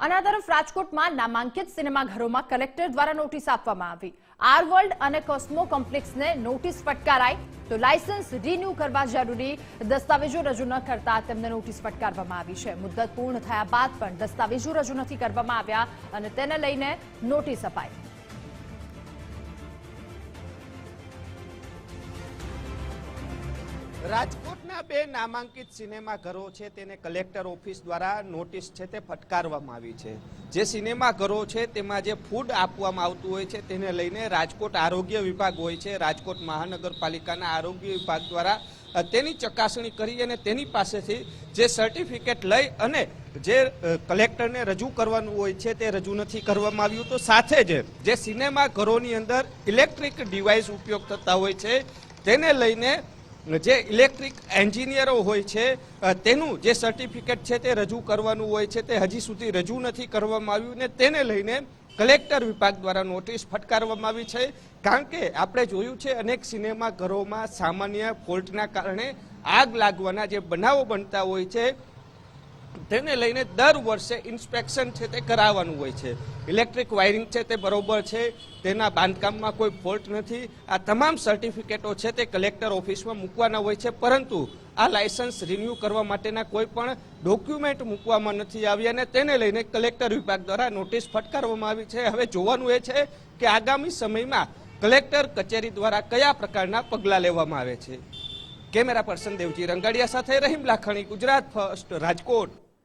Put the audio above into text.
અને તરફ રાજકોટમાં નામાંકિત સિનેમાઘરોમાં કલેક્ટર દ્વારા નોટિસ આપવામાં આવી. આર વર્લ્ડ અને કોસ્મો કોમ્પ્લેક્સને નોટિસ ફટકારાઈ તો લાયસન્સ રિન્યૂ કરવા જરૂરી દસ્તાવેજો રજૂ ન કરતા તેમને નોટિસ ફટકારવામાં આવી છે. મુદ્દત પૂર્ણ થયા બાદ પણ દસ્તાવેજો રજૂ નથી કરવામાં આવ્યા અને તેને લઈને નોટિસ અપાઈ. રાજકોટના બે નામાંકિત સિનેમાઘરો છે, તેને કલેક્ટર ઓફિસ દ્વારા નોટિસ છે તે ફટકારવામાં આવી છે. જે સિનેમાઘરો છે, તેમાં જે ફૂડ આપવામાં આવતું હોય છે, તેને લઈને રાજકોટ આરોગ્ય વિભાગ હોય છે, રાજકોટ મહાનગરપાલિકાના આરોગ્ય વિભાગ દ્વારા તેની ચકાસણી કરી અને તેની પાસેથી જે સર્ટિફિકેટ લઈ અને જે કલેક્ટરને રજૂ કરવાનું હોય છે તે રજૂ નથી કરવામાં આવ્યું. તો સાથે જ જે સિનેમાઘરોની અંદર ઇલેક્ટ્રિક ડિવાઇસ ઉપયોગ થતા હોય છે, તેને લઈને જે ઇલેક્ટ્રિક એન્જિનિયરો હોય છે તેનું જે સર્ટિફિકેટ છે તે રજૂ કરવાનું હોય છે, તે હજી સુધી રજૂ નથી કરવામાં આવ્યું ને તેને લઈને કલેક્ટર વિભાગ દ્વારા નોટિસ ફટકારવામાં આવી છે. કારણ કે આપણે જોયું છે અનેક સિનેમાઘરોમાં સામાન્ય ફોલ્ટના કારણે આગ લાગવાના જે બનાવો બનતા હોય છે તેને લઈને દર વર્ષે ઇન્સ્પેક્શન છે તે કરાવવાનું હોય છે. ઇલેક્ટ્રિક વાયરિંગ છે તે બરોબર છે, તેના બાંધકામમાં કોઈ ફોલ્ટ નથી. આ તમામ સર્ટિફિકેટો છે તે કલેક્ટર ઓફિસમાં મૂકવાના હોય છે, પરંતુ આ લાયસન્સ રિન્યૂ કરવા માટેના કોઈ પણ ડોક્યુમેન્ટ મૂકવામાં નથી આવ્યા અને તેને લઈને કલેક્ટર વિભાગ દ્વારા નોટિસ ફટકારવામાં આવી છે. હવે જોવાનું એ છે કે આગામી સમયમાં કલેક્ટર કચેરી દ્વારા કયા પ્રકારના પગલાં લેવામાં આવે છે. કેમેરા પર્સન દેવજી રંગાડિયા સાથે રહીમ લાખણી, ગુજરાત ફર્સ્ટ, રાજકોટ.